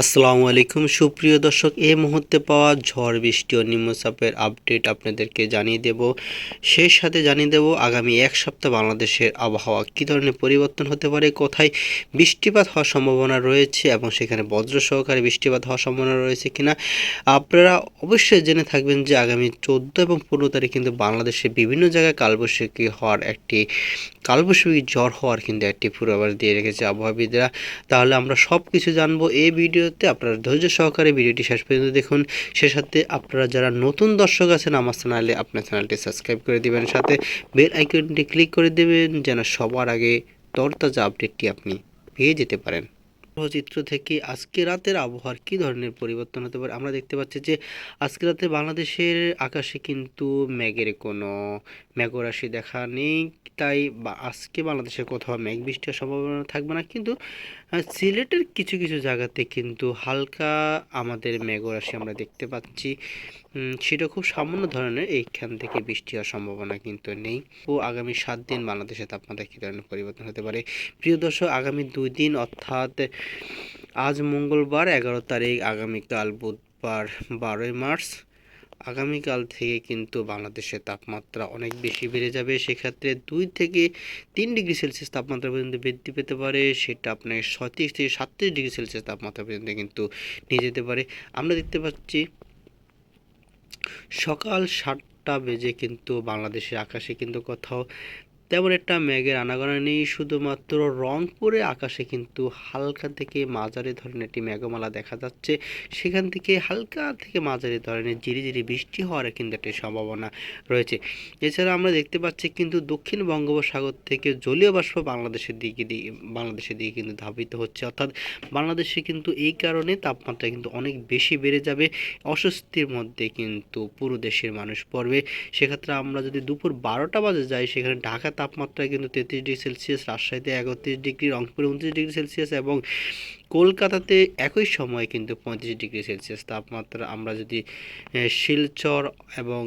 আসসালামু আলাইকুম। সুপ্রিয় দর্শক এই মুহূর্তে পাওয়া ঝড় বৃষ্টি ও নিম্নচাপের আপডেট আপনাদেরকে জানিয়ে দেব। সেই সাথে জানিয়ে দেব, আগামী এক সপ্তাহ বাংলাদেশের আবহাওয়া কী ধরনের পরিবর্তন হতে পারে, কোথায় বৃষ্টিপাত হওয়ার সম্ভাবনা রয়েছে এবং সেখানে বজ্র সহকারে বৃষ্টিপাত হওয়ার সম্ভাবনা রয়েছে কিনা আপনারা অবশ্যই জেনে থাকবেন যে আগামী চোদ্দ এবং পনেরো তারিখ কিন্তু বাংলাদেশের বিভিন্ন জায়গায় কালবৈশাখী হওয়ার একটি কালবৈশাখী জ্বর হওয়ার কিন্তু একটি পূর্বাভাস দিয়ে রেখেছে আবহাওয়াবিদরা। তাহলে আমরা সব কিছু জানব এই ভিডিওতে। আপনারা ধৈর্য সহকারে ভিডিওটি শেষ পর্যন্ত দেখুন। সে সাথে আপনারা যারা নতুন দর্শক আছেন আমার চ্যানেলে, আপনার চ্যানেলটি সাবস্ক্রাইব করে দেবেন। সাথে বেল আইকনটি ক্লিক করে দেবেন, যেন সবার আগে তরতাজা আপডেটটি আপনি পেয়ে যেতে পারেন। চিত্র থেকে আজকে রাতের আবহাওয়ার কী ধরনের পরিবর্তন হতে পারে? আমরা দেখতে পাচ্ছি যে আজকে রাতে বাংলাদেশের আকাশে কিন্তু মেঘের কোনো মেঘরাশি দেখা নেই। তাই আজকে বাংলাদেশের কোথাও মেঘ বৃষ্টির সম্ভাবনা থাকবে না। কিন্তু সিলেটের কিছু কিছু জায়গাতে কিন্তু হালকা আমাদের মেঘরাশি আমরা দেখতে পাচ্ছি। সেটা খুব সামান্য ধরনের এইখান থেকে বৃষ্টি হওয়ার সম্ভাবনা কিন্তু নেই। ও আগামী সাত দিন বাংলাদেশের তাপমাত্রা কী ধরনের পরিবর্তন হতে পারে? প্রিয় দর্শক, আগামী দুই দিন অর্থাৎ আজ মঙ্গলবার, এগারো তারিখ, আগামীকাল বুধবার, বারোই মার্চ, আগামীকাল থেকে কিন্তু বাংলাদেশের তাপমাত্রা অনেক বেশি বেড়ে যাবে। সেক্ষেত্রে দুই থেকে তিন ডিগ্রি সেলসিয়াস তাপমাত্রা পর্যন্ত বৃদ্ধি পেতে পারে। সেটা আপনার ছত্রিশ থেকে সাতত্রিশ ডিগ্রি সেলসিয়াস তাপমাত্রা পর্যন্ত কিন্তু নিয়ে যেতে পারে। আমরা দেখতে পাচ্ছি সকাল সাতটা বেজে কিন্তু বাংলাদেশের আকাশে কিন্তু কোথাও তেমন একটা মেঘের আনাগোনা নেই, শুধুমাত্র রংপুরে আকাশে কিন্তু হালকা থেকে মাঝারি ধরনের একটি মেঘমালা দেখা যাচ্ছে। সেখান থেকে হালকা থেকে মাঝারি ধরনের ঝিরিঝিরি বৃষ্টি হওয়ার কিন্তু একটি সম্ভাবনা রয়েছে। এছাড়া আমরা দেখতে পাচ্ছি কিন্তু দক্ষিণ বঙ্গোপসাগর থেকে জলীয় বাষ্প বাংলাদেশের দিকে দিয়ে, বাংলাদেশের দিকে কিন্তু ধাবিত হচ্ছে। অর্থাৎ বাংলাদেশে কিন্তু এই কারণে তাপমাত্রা কিন্তু অনেক বেশি বেড়ে যাবে। অস্বস্তির মধ্যে কিন্তু পুরো দেশের মানুষ পড়বে। সেক্ষেত্রে আমরা যদি দুপুর বারোটা বাজে যাই, সেখানে ঢাকা তাপমাত্রা কিন্তু তেত্রিশ ডিগ্রি সেলসিয়াস, রাজশাহীতে একত্রিশ ডিগ্রি, রংপুরে উনত্রিশ ডিগ্রি সেলসিয়াস এবং কলকাতাতে একই সময় কিন্তু পঁয়ত্রিশ ডিগ্রি সেলসিয়াস তাপমাত্রা। আমরা যদি শিলচর এবং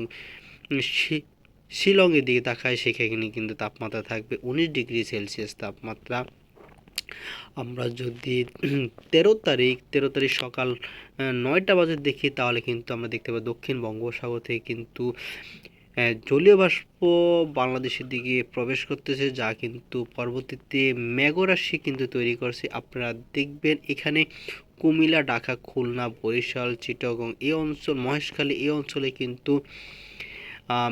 শিলংয়ের দিকে তাকাই, সেখানে কিন্তু তাপমাত্রা থাকবে উনিশ ডিগ্রি সেলসিয়াস তাপমাত্রা। আমরা যদি তেরো তারিখ তেরো তারিখ সকাল নয়টা বাজে দেখি, তাহলে কিন্তু আমরা দেখতে পাই দক্ষিণ বঙ্গোপসাগর থেকে কিন্তু জলীয় বাষ্প বাংলাদেশের দিকে প্রবেশ করতেছে, যা কিন্তু পরবর্তীতে মেঘরাশি কিন্তু তৈরি করছে। আপনারা দেখবেন এখানে কুমিল্লা, ঢাকা, খুলনা, বরিশাল, চিটাগং এই অঞ্চল, মহেশখালী এই অঞ্চলে কিন্তু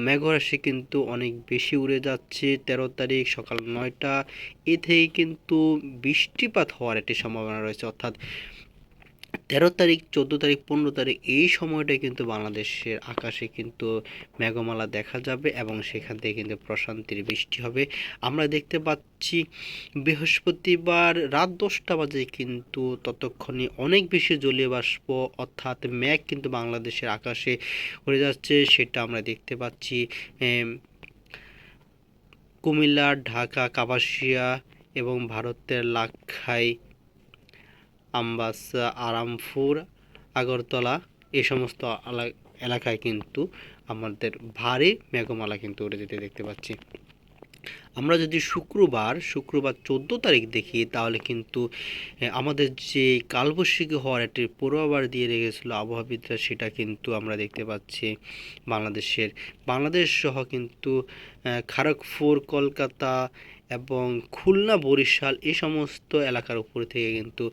মেঘরাশি কিন্তু অনেক বেশি উড়ে যাচ্ছে। তেরো তারিখ সকাল নয়টা, এ থেকে কিন্তু বৃষ্টিপাত হওয়ার একটি সম্ভাবনা রয়েছে। অর্থাৎ তেরো তারিখ, চোদ্দ তারিখ, পনেরো তারিখ এই সময়টায় কিন্তু বাংলাদেশের আকাশে কিন্তু মেঘমালা দেখা যাবে এবং সেখান থেকে কিন্তু প্রশান্তির বৃষ্টি হবে। আমরা দেখতে পাচ্ছি বৃহস্পতিবার রাত দশটা বাজে কিন্তু ততক্ষণে অনেক বেশি জলীয় বাষ্প অর্থাৎ মেঘ কিন্তু বাংলাদেশের আকাশে উড়ে যাচ্ছে। সেটা আমরা দেখতে পাচ্ছি কুমিল্লা, ঢাকা, কাপাসিয়া এবং ভারতের লাক্ষাই আমবাসা, আরামপুর, আগরতলা, এ সমস্ত এলাকায় কিন্তু আমাদের ভারী মেঘমালা কিন্তু উড়ে যেতে দেখতে পাচ্ছি। আমরা যদি শুক্রবার শুক্রবার চোদ্দ তারিখ দেখি, তাহলে কিন্তু আমাদের যে কালবৈশাখী হওয়ার একটি পূর্বাভাস দিয়ে রেখেছিল আবহাওয়াবিদরা, সেটা কিন্তু আমরা দেখতে পাচ্ছি বাংলাদেশের। বাংলাদেশ সহ কিন্তু খড়গপুর, কলকাতা এবং খুলনা বরিশাল এই সমস্ত এলাকার উপর থেকে কিন্তু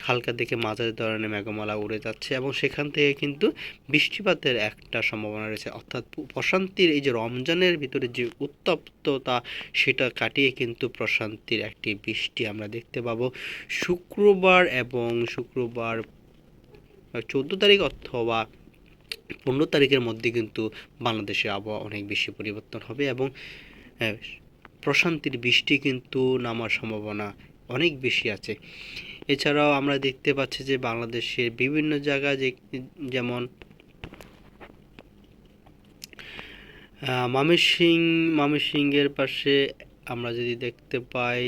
হালকা থেকে মাঝারি ধরনের মেঘমালা উড়ে যাচ্ছে এবং সেখান থেকে কিন্তু বৃষ্টিপাতের একটা সম্ভাবনা রয়েছে। অর্থাৎ প্রশান্তির এই যে রমজানের ভিতরে যে উত্তপ্ততা সেটা কাটিয়ে কিন্তু প্রশান্তির একটি বৃষ্টি আমরা দেখতে পাবো। শুক্রবার এবং শুক্রবার চোদ্দ তারিখ অথবা পনেরো তারিখের মধ্যে কিন্তু বাংলাদেশের আবহাওয়া অনেক বেশি পরিবর্তন হবে এবং আহ, প্রশান্তির বৃষ্টি কিন্তু নামার সম্ভাবনা অনেক বেশি আছে। এছাড়াও আমরা দেখতে পাচ্ছি যে বাংলাদেশের বিভিন্ন জায়গা যে যেমন আহ, ময়মনসিং ময়মনসিংহের পাশে আমরা যদি দেখতে পাই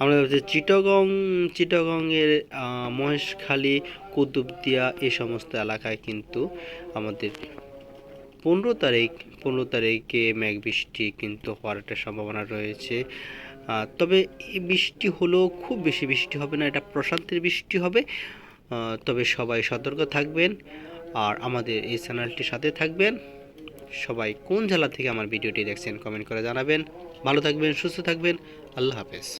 আমরা হচ্ছে চিটাগং চিটাগংয়ের মহেশখালী কুতুবদিয়া এই সমস্ত এলাকায় কিন্তু আমাদের পনেরো তারিখ, পনেরো তারিখে মেঘ বৃষ্টি কিন্তু হওয়ার একটা সম্ভাবনা রয়েছে। তবে এই বৃষ্টি হলেও খুব বেশি বৃষ্টি হবে না, এটা প্রশান্তের বৃষ্টি হবে। তবে সবাই সতর্ক থাকবেন আর আমাদের এই চ্যানেলটির সাথে থাকবেন। সবাই কোন জেলা থেকে আমার ভিডিওটি দেখছেন কমেন্ট করে জানাবেন। ভালো থাকবেন, সুস্থ থাকবেন। আল্লাহ হাফেজ।